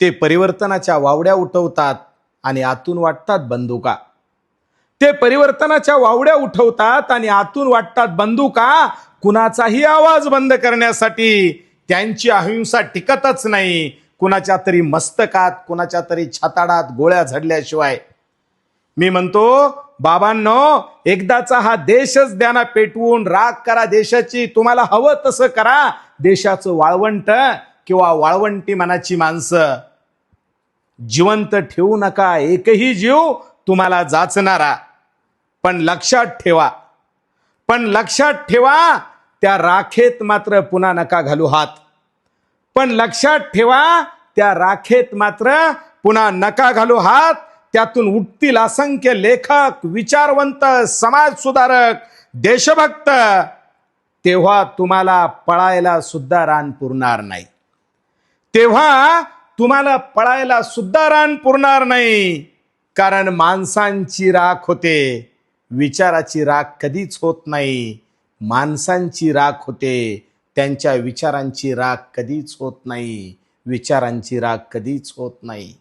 ते परिवर्तनाच्या वावड्या उठवतात आणि आतून वाटतात बंदुका. ते परिवर्तनाच्या वावड्या उठवतात आणि आतून वाटतात बंदुका. कुणाचाही आवाज बंद करण्यासाठी त्यांची अहिंसा टिकतच नाही. कुणाच्या तरी मस्तकात कुणाच्या तरी छाताडात गोळ्या झडल्याशिवाय. मी म्हणतो बाबांनो एकदाचा हा देशच द्याना पेटवून राग करा देशाची. तुम्हाला हवं तसं करा. देशाचं वाळवंट किंवा वाळवंटी मनाची माणसं जिवंत ठेवू नका एकही जीव तुम्हाला जाचणारा. पण लक्षात ठेवा. पण लक्षात ठेवा त्या राखेत मात्र पुन्हा नका घालू हात. पण लक्षात ठेवा त्या राखेत मात्र पुन्हा नका घालू हात. त्यातून उठतील असंख्य लेखक विचारवंत समाज सुधारक देशभक्त. तेव्हा तुम्हाला पळायला सुद्धा रान पुरणार नाही तेव्हा तुम्हाला पळायला सुद्धा रान पुरणार नाही. कारण माणसांची राख होते. विचाराची राख कधीच होत नाही. माणसांची राख होते. त्यांच्या विचारांची राख कधीच होत नाही. विचारांची राख कधीच होत नाही.